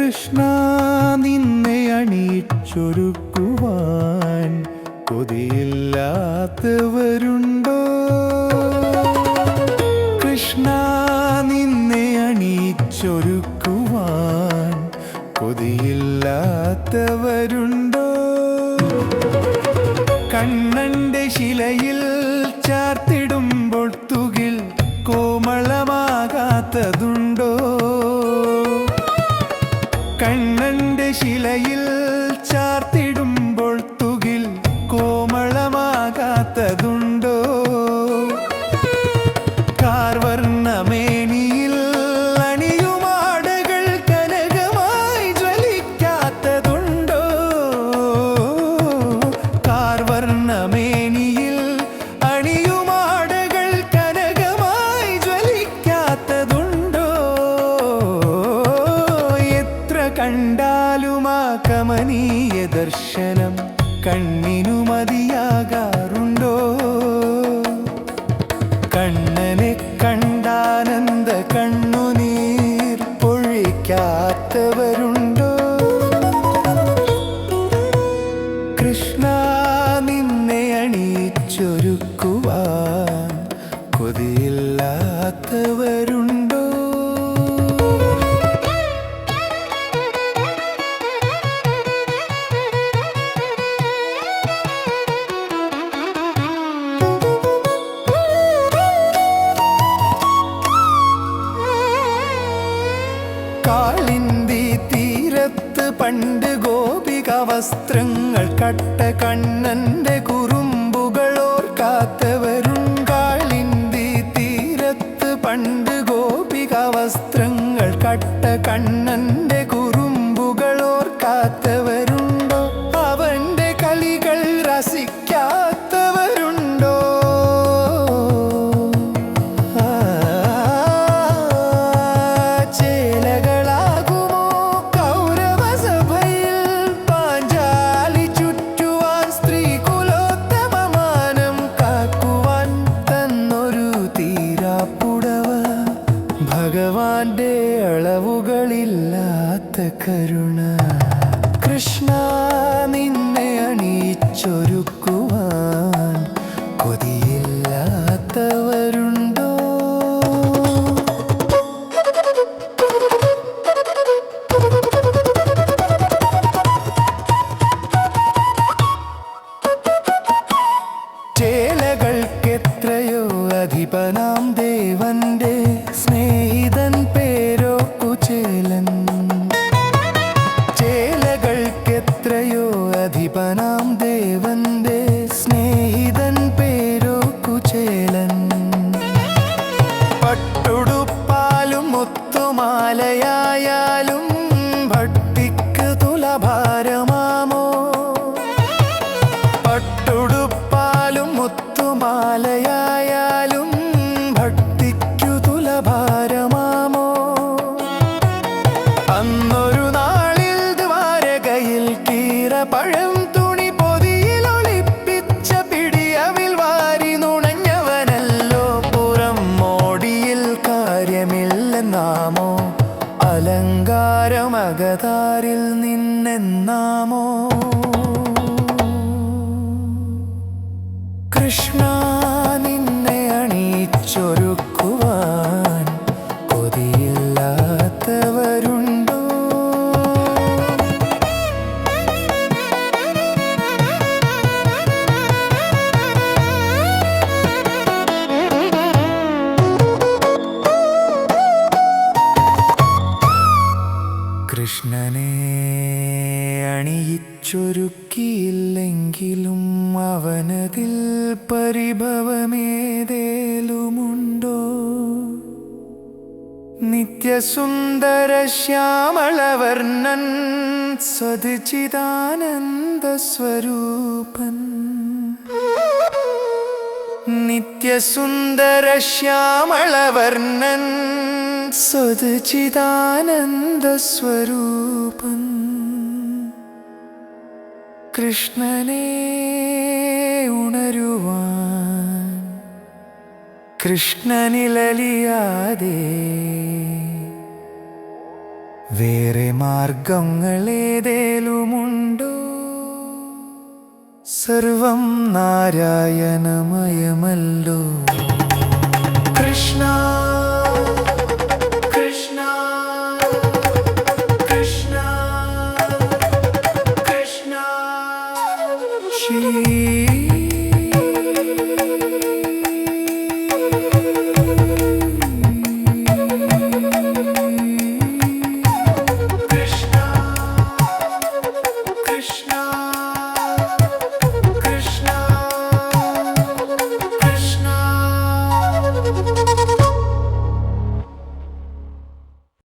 കൃഷ്ണ നിന്നെ അണിയിച്ചൊരുക്കുവാൻ കൊതിയില്ലാത്തവരുണ്ടോ? കൃഷ്ണ നിന്നെ അണിയിച്ചൊരുക്കുവാൻ കൊതിയില്ലാത്തവരുണ്ടോ? കണ്ണന്റെ ശിലയിൽ കോമളമാകാത്തതുണ്ടോ കാർവർണമേനിയിൽ അണിയുമാടകൾ കനകമായി ജ്വലിക്കാത്തതുണ്ടോ? കാർവർണമേനിയിൽ അണിയുമാടകൾ കനകമായി ജ്വലിക്കാത്തതുണ്ടോ? എത്ര കണ്ടാലും കമനീയ ദർശനം. കണ്ണിനു മതിയാകാറുണ്ടോ? കണ്ണനെ കണ്ടാനന്ദ കണ്ണുനീർ പൊഴിക്കാത്തവരുണ്ടോ? കൃഷ്ണ നിന്നെ അണിയിച്ചൊരുക്കുവാൻ കൊതിയില്ലാത്തവരുണ്ടോ? വസ്ത്രങ്ങൾ കട്ട കണ്ണന്റെ കുറുമ്പുകളോർ ഓർക്കാത്തവരും ഭഗവാന്റെ അളവുകളില്ലാത്ത കരുണ. കൃഷ്ണ നിന്നെ അണിയിച്ചൊരുക്കുവാൻ കൊതിയില്ലാത്തവരുണ്ടോ? ചേലകൾക്കെത്രയോ അധിപനാം അധിപനാം ദേവന്റെ സ്നേഹിതൻ പേരോ കുചേലൻ പട്ടുടുപ്പാലും മുത്തുമാലയായാലും ഭട്ടിക്ക് തുലഭാരമാമോ? പട്ടുടുപ്പാലും മുത്തുമാലയായാലും ഭക്തിക്കു തുലഭാരമാമോ? അന്നൊരു നാളിൽ ദ്വാരകയിൽ കീറ പഴം കാര്യമില്ലെന്നാമോ? അലങ്കാരമകതാരിൽ നിന്നെന്നാമോ? കൃഷ്ണ അണിയിച്ചൊരുക്കിയില്ലെങ്കിലും അവനതിൽ പരിഭവമേതേലുമുണ്ടോ? നിത്യസുന്ദര ശ്യാമളവർണൻ സതിചിദാനന്ദ സ്വരൂപൻ നിത്യസുന്ദര ശ്യാമളവർണൻ സതിചിദാനന്ദ സ്വരൂപൻ കൃഷ്ണനെ ഉണരുവാൻ കൃഷ്ണനിലലിയാതെ വേറെ മാർഗങ്ങളേതേലുമുണ്ടോ? സർവം നാരായണമയമല്ലോ. She